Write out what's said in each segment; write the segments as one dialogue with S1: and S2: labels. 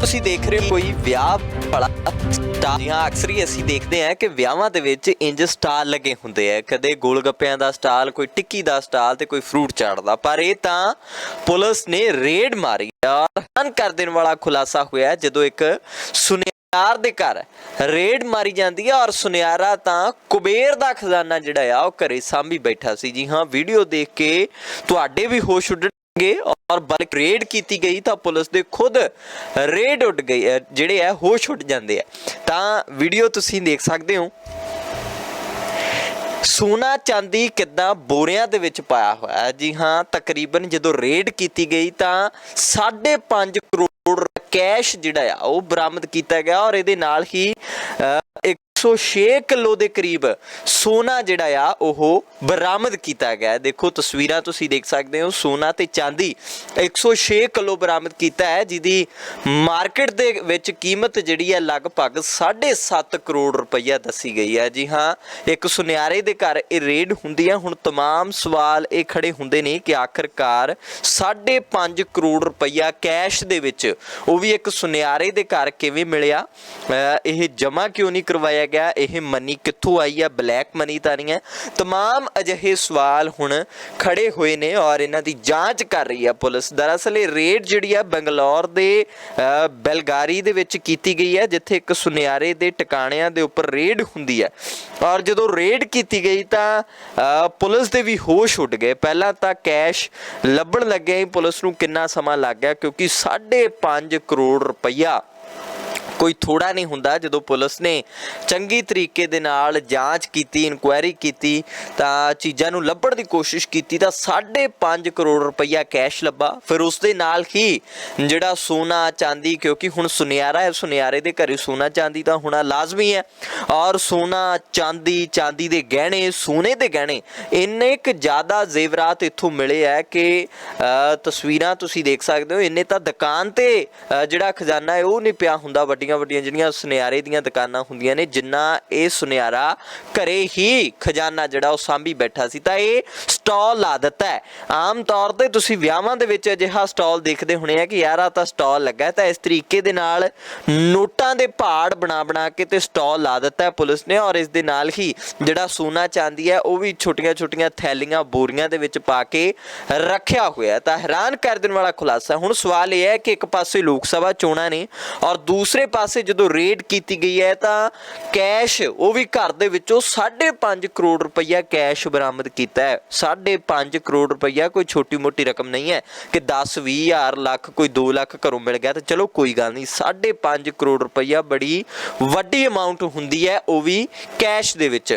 S1: ਤੁਸੀਂ ਦੇਖ ਰਹੇ ਹੋ ਕੋਈ ਵਿਆਹ ਵਾਲਾ ਸਟਾਲ ਜਾਂ। ਅਕਸਰ ਹੀ ਅਸੀਂ ਦੇਖਦੇ ਹਾਂ ਕਿ ਵਿਆਹਾਂ ਦੇ ਵਿੱਚ ਇੰਜ ਸਟਾਲ ਲੱਗੇ ਹੁੰਦੇ ਆ। ਕਦੇ ਗੋਲ ਗੱਪਿਆਂ ਦਾ ਸਟਾਲ, ਕੋਈ ਟਿੱਕੀ ਦਾ ਸਟਾਲ ਤੇ ਕੋਈ ਫਰੂਟ ਚਾਟ ਦਾ ਪਰ ਇਹ ਤਾਂ ਪੁਲਿਸ ਨੇ ਰੇਡ ਮਾਰੀ ਔਰ ਹੈਰਾਨ ਕਰ ਦੇਣ ਵਾਲਾ ਖੁਲਾਸਾ ਹੋਇਆ ਜਦੋਂ ਇੱਕ ਸੁਨਿਆਰ ਦੇ ਘਰ ਰੇਡ ਮਾਰੀ ਜਾਂਦੀ ਹੈ ਔਰ ਸੁਨਿਆਰਾ ਤਾਂ ਕੁਬੇਰ ਦਾ ਖਜ਼ਾਨਾ ਜਿਹੜਾ ਆ ਉਹ ਘਰੇ ਸਾਂਭੀ ਬੈਠਾ ਸੀ। ਜੀ ਹਾਂ, ਵੀਡੀਓ ਦੇਖ ਕੇ ਤੁਹਾਡੇ ਵੀ ਹੋਸ਼ ਉੱਡਣਗੇ ਔਰ ਬਲਕ ਰੇਡ ਕੀਤੀ ਗਈ ਤਾਂ ਪੁਲਿਸ ਦੇ ਖੁਦ ਰੇਡ ਉੱਡ ਗਈ ਜਿਹੜੇ ਆ ਹੋਸ਼ ਉੱਡ ਜਾਂਦੇ ਆ। ਤਾਂ ਵੀਡੀਓ ਤੁਸੀਂ ਦੇਖ ਸਕਦੇ ਹੋ। ਸੋਨਾ ਚਾਂਦੀ ਕਿੱਦਾਂ ਬੋਰਿਆਂ ਦੇ ਵਿੱਚ ਪਾਇਆ ਹੋਇਆ ਜੀ ਹਾਂ ਤਕਰੀਬਨ ਜਦੋਂ ਰੇਡ ਕੀਤੀ ਗਈ ਤਾਂ 5.5 ਕਰੋੜ ਕੈਸ਼ ਜਿਹੜਾ ਆ ਉਹ ਬਰਾਮਦ ਕੀਤਾ ਗਿਆ ਔਰ ਇਹਦੇ ਨਾਲ ਹੀ ਅ, 106 ਕਿਲੋ ਦੇ ਕਰੀਬ ਸੋਨਾ ਜਿਹੜਾ ਆ ਉਹ ਬਰਾਮਦ ਕੀਤਾ ਗਿਆ ਹੈ। ਦੇਖੋ ਤਸਵੀਰਾਂ ਤੁਸੀਂ ਦੇਖ ਸਕਦੇ ਹੋ ਸੋਨਾ ਤੇ ਚਾਂਦੀ 106 ਕਿਲੋ ਬਰਾਮਦ ਕੀਤਾ ਹੈ ਜਿਹਦੀ ਮਾਰਕੀਟ ਦੇ ਵਿੱਚ ਕੀਮਤ ਜਿਹੜੀ ਹੈ ਲਗਭਗ 7.5 ਕਰੋੜ ਰੁਪਈਆ ਦੱਸੀ ਗਈ ਹੈ ਜੀ ਹਾਂ ਇੱਕ ਸੁਨਿਆਰੇ ਦੇ ਘਰ ਇਹ ਰੇਡ ਹੁੰਦੀ ਹੈ ਹੁਣ तमाम ਸਵਾਲ ਇਹ ਖੜੇ ਹੁੰਦੇ ਨੇ ਕਿ ਆਖਰਕਾਰ 5.5 ਕਰੋੜ ਰੁਪਈਆ ਕੈਸ਼ ਦੇ ਵਿੱਚ ਉਹ ਵੀ ਇੱਕ ਸੁਨਿਆਰੇ ਦੇ ਘਰ ਕਿਵੇਂ ਮਿਲਿਆ ਅਹ ਇਹ ਜਮਾ ਕਿਉਂ ਨਹੀਂ ਕਰਵਾਇਆ ਗਿਆ ਇਹ ਮਨੀ ਕਿੱਥੋਂ ਆਈ ਹੈ ਬਲੈਕ ਮਨੀ ਤਾਂ ਨਹੀਂ ਹੈ तमाम ਅਜਿਹੇ ਸਵਾਲ ਹੁਣ ਖੜੇ ਹੋਏ ਨੇ ਔਰ ਇਹਨਾਂ ਦੀ ਜਾਂਚ ਕਰ ਰਹੀ ਹੈ ਪੁਲਿਸ ਦਰਅਸਲ ਇਹ ਰੇਡ ਜਿਹੜੀ ਹੈ ਬੰਗਲੌਰ ਦੇ ਅਹ, ਬਲਗਾਰੀ ਦੇ ਵਿੱਚ ਕੀਤੀ ਗਈ ਹੈ ਜਿੱਥੇ ਇੱਕ ਸੁਨਿਆਰੇ ਦੇ ਟਿਕਾਣਿਆਂ ਦੇ ਉੱਪਰ ਰੇਡ ਹੁੰਦੀ ਹੈ ਔਰ ਜਦੋਂ ਰੇਡ ਕੀਤੀ ਗਈ ਤਾਂ ਅਹ, ਪੁਲਿਸ ਦੇ ਵੀ ਹੋਸ਼ ਉੱਡ ਗਏ ਪਹਿਲਾਂ ਤਾਂ ਕੈਸ਼ ਲੱਭਣ ਲੱਗੇ ਪੁਲਿਸ ਨੂੰ ਕਿੰਨਾ ਸਮਾਂ ਲੱਗ ਗਿਆ ਕਿਉਂਕਿ 5.5 ਕਰੋੜ ਰੁਪਈਆ ਕੋਈ ਥੋੜਾ ਨਹੀਂ ਹੁੰਦਾ। ਜਦੋਂ ਪੁਲਿਸ ਨੇ ਚੰਗੀ ਤਰੀਕੇ ਦੇ ਨਾਲ ਜਾਂਚ ਕੀਤੀ, ਇਨਕੁਆਇਰੀ ਕੀਤੀ, ਤਾਂ ਚੀਜ਼ਾਂ ਨੂੰ ਲੱਭਣ ਦੀ ਕੋਸ਼ਿਸ਼ ਕੀਤੀ, ਤਾਂ 5.5 ਕਰੋੜ ਰੁਪਈਆ ਕੈਸ਼ ਲੱਭਾ। ਫਿਰ ਉਸ ਦੇ ਨਾਲ ਹੀ ਜਿਹੜਾ ਸੋਨਾ ਚਾਂਦੀ, ਕਿਉਂਕਿ ਹੁਣ ਸੁਨਿਆਰਾ ਹੈ, ਸੁਨਿਆਰੇ ਦੇ ਘਰੇ ਸੋਨਾ ਚਾਂਦੀ ਤਾਂ ਹੋਣਾ ਲਾਜ਼ਮੀ ਹੈ। ਔਰ ਸੋਨਾ, ਚਾਂਦੀ ਚਾਂਦੀ ਦੇ ਗਹਿਣੇ, ਸੋਨੇ ਦੇ ਗਹਿਣੇ, ਇੰਨੇ ਕੁ ਜ਼ਿਆਦਾ ਜ਼ੇਵਰਾਤ ਇੱਥੋਂ ਮਿਲੇ ਹੈ ਕਿ ਤਸਵੀਰਾਂ ਤੁਸੀਂ ਦੇਖ ਸਕਦੇ ਹੋ। ਇੰਨੇ ਤਾਂ ਦੁਕਾਨ ਤੇ ਜਿਹੜਾ ਖਜ਼ਾਨਾ ਹੈ, ਉਹ ਨਹੀਂ ਪਿਆ ਹੁੰਦਾ ਵੱਡੀ ਵੱਡੀਆਂ ਵੱਡੀਆਂ ਜਿਹੜੀਆਂ ਸੁਨਿਆਰੇ ਦੀਆਂ ਦੁਕਾਨਾਂ ਹੁੰਦੀਆਂ ਨੇ, ਜਿੰਨਾ ਇਹ ਸੁਨਿਆਰਾ ਘਰੇ ਹੀ ਖਜ਼ਾਨਾ ਜਿਹੜਾ ਉਹ ਸਾਂਭੀ ਬੈਠਾ ਸੀ, ਤਾਂ ਇਹ ਸਟਾਲ ਲਾ ਦਿੱਤਾ ਹੈ। ਆਮ ਤੌਰ ਤੇ ਤੁਸੀਂ ਵਿਆਹਾਂ ਦੇ ਵਿੱਚ ਅਜਿਹਾ ਸਟਾਲ ਦੇਖਦੇ ਹੋਣੇ ਆ ਕਿ ਯਾਰ ਆ ਤਾਂ ਸਟਾਲ ਲੱਗਾ ਤਾਂ ਇਸ ਤਰੀਕੇ ਦੇ ਨਾਲ ਨੋਟਾਂ ਦੇ ਪਹਾੜ ਬਣਾ ਬਣਾ ਕੇ ਤੇ ਸਟਾਲ ਲਾ ਦਿੱਤਾ ਹੈ ਪੁਲਿਸ ਨੇ ਔਰ ਇਸ ਦੇ ਨਾਲ ਹੀ ਜਿਹੜਾ ਸੋਨਾ ਚਾਂਦੀ ਹੈ, ਉਹ ਵੀ ਛੋਟੀਆਂ ਛੋਟੀਆਂ ਥੈਲੀਆਂ ਬੋਰੀਆਂ ਦੇ ਵਿੱਚ ਪਾ ਕੇ ਰੱਖਿਆ ਹੋਇਆ ਤਾਂ ਹੈਰਾਨ ਕਰ ਦੇਣ ਵਾਲਾ ਖੁਲਾਸਾ। ਹੁਣ ਸਵਾਲ ਇਹ ਹੈ ਕਿ ਇੱਕ ਪਾਸੇ ਲੋਕ ਸਭਾ ਚੋਣਾਂ ਨੇ ਔਰ ਦੂਸਰੇ ਪਾਸੇ ਜਦੋਂ ਰੇਡ ਕੀਤੀ ਗਈ ਹੈ ਤਾਂ ਕੈਸ਼ ਉਹ ਵੀ ਘਰ ਦੇ ਵਿੱਚੋਂ 5.5 ਕਰੋੜ ਰੁਪਈਆ ਕੈਸ਼ ਬਰਾਮਦ ਕੀਤਾ ਹੈ। 5.5 ਕਰੋੜ ਰੁਪਈਆ ਕੋਈ ਛੋਟੀ ਮੋਟੀ ਰਕਮ ਨਹੀਂ ਹੈ ਕਿ 10 20 ਹਜ਼ਾਰ ਲੱਖ ਕੋਈ 2 ਲੱਖ ਘਰੋਂ ਮਿਲ ਗਿਆ ਤਾਂ ਚਲੋ ਕੋਈ ਗੱਲ ਨਹੀਂ 5.5 ਕਰੋੜ ਰੁਪਈਆ ਬੜੀ ਵੱਡੀ ਅਮਾਉਂਟ ਹੁੰਦੀ ਹੈ ਉਹ ਵੀ ਕੈਸ਼ ਦੇ ਵਿੱਚ।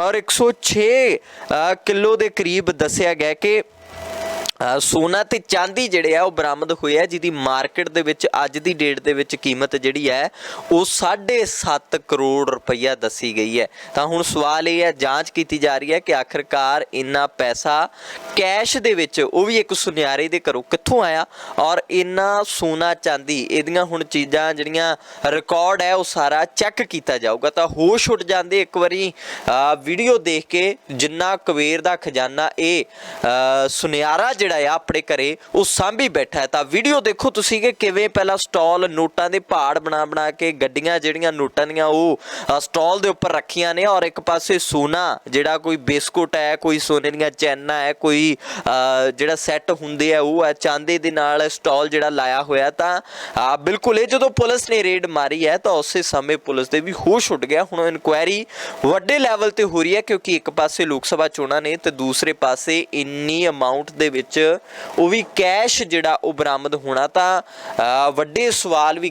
S1: ਔਰ 106 ਅ, ਕਿਲੋ ਦੇ ਕਰੀਬ ਦੱਸਿਆ ਗਿਆ ਕਿ ਸੋਨਾ ਤੇ ਚਾਂਦੀ ਜਿਹੜੇ ਆ, ਉਹ ਬਰਾਮਦ ਹੋਏ ਆ, ਜਿਹਦੀ ਮਾਰਕੀਟ ਦੇ ਵਿੱਚ ਅੱਜ ਦੀ ਡੇਟ ਦੇ ਵਿੱਚ ਕੀਮਤ ਜਿਹੜੀ ਹੈ, ਉਹ 7.5 ਕਰੋੜ ਰੁਪਈਆ ਦੱਸੀ ਗਈ ਹੈ। ਤਾਂ ਹੁਣ ਸਵਾਲ ਇਹ ਹੈ, ਜਾਂਚ ਕੀਤੀ ਜਾ ਰਹੀ ਹੈ ਕਿ ਆਖਰਕਾਰ ਇੰਨਾ ਪੈਸਾ ਕੈਸ਼ ਦੇ ਵਿੱਚ, ਉਹ ਵੀ ਇੱਕ ਸੁਨਿਆਰੇ ਦੇ ਘਰੋਂ ਕਿੱਥੋਂ ਆਇਆ? ਔਰ ਇੰਨਾ ਸੋਨਾ, ਚਾਂਦੀ, ਇਹਦੀਆਂ ਹੁਣ ਚੀਜ਼ਾਂ ਜਿਹੜੀਆਂ ਰਿਕਾਰਡ ਹੈ, ਉਹ ਸਾਰਾ ਚੈੱਕ ਕੀਤਾ ਜਾਊਗਾ। ਤਾਂ ਹੋਸ਼ ਉੱਡ ਜਾਂਦੇ ਇੱਕ ਵਾਰੀ ਵੀਡੀਓ ਦੇਖ ਕੇ ਜਿੰਨਾ ਕੁਬੇਰ ਦਾ ਖਜ਼ਾਨਾ ਇਹ ਸੁਨਿਆਰਾ ਸੁਨਿਆਰਾ ਜਿਹੜਾ ਆ ਆਪਣੇ ਘਰੇ, ਉਹ ਸਾਂਭੀ ਬੈਠਾ ਹੈ। ਤਾਂ ਵੀਡੀਓ ਦੇਖੋ ਤੁਸੀਂ ਕਿ ਕਿਵੇਂ ਪਹਿਲਾਂ ਸਟਾਲ ਨੋਟਾਂ ਦੇ ਪਹਾੜ ਬਣਾ ਬਣਾ ਕੇ ਗੱਡੀਆਂ ਜਿਹੜੀਆਂ ਨੋਟਾਂ ਦੀਆਂ ਉਹ ਸਟਾਲ ਦੇ ਉੱਪਰ ਰੱਖੀਆਂ ਨੇ ਔਰ ਇੱਕ ਪਾਸੇ ਸੋਨਾ, ਜਿਹੜਾ ਕੋਈ ਬਿਸਕੁਟ ਹੈ, ਕੋਈ ਸੋਨੇ ਦੀਆਂ ਚੈਨਾਂ ਹੈ, ਕੋਈ ਜਿਹੜਾ ਸੈੱਟ ਹੁੰਦੇ ਆ, ਉਹ ਹੈ, ਚਾਂਦੀ ਦੇ ਨਾਲ ਸਟਾਲ ਜਿਹੜਾ ਲਾਇਆ ਹੋਇਆ। ਤਾਂ ਬਿਲਕੁਲ ਇਹ ਜਦੋਂ ਪੁਲਿਸ ਨੇ ਰੇਡ ਮਾਰੀ ਹੈ, ਤਾਂ ਉਸੇ ਸਮੇਂ ਪੁਲਿਸ ਦੇ ਵੀ ਹੋਸ਼ ਉੱਡ ਗਿਆ। ਹੁਣ ਇਨਕੁਆਇਰੀ ਵੱਡੇ ਲੈਵਲ ਤੇ ਹੋ ਰਹੀ ਹੈ, ਕਿਉਂਕਿ ਇੱਕ ਪਾਸੇ ਲੋਕ ਸਭਾ ਚੋਣਾਂ ਨੇ ਤੇ ਦੂਸਰੇ ਪਾਸੇ ਇੰਨੀ ਅਮਾਉਂਟ ਦੇ ਵਿੱਚ ਉਹ ਵੀ ਕੈਸ਼ ਜਿਹੜਾ ਉਹ ਬਰਾਮਦ ਹੋਣਾ ਤਾਂ ਅ, ਵੱਡੇ ਸਵਾਲ ਵੀ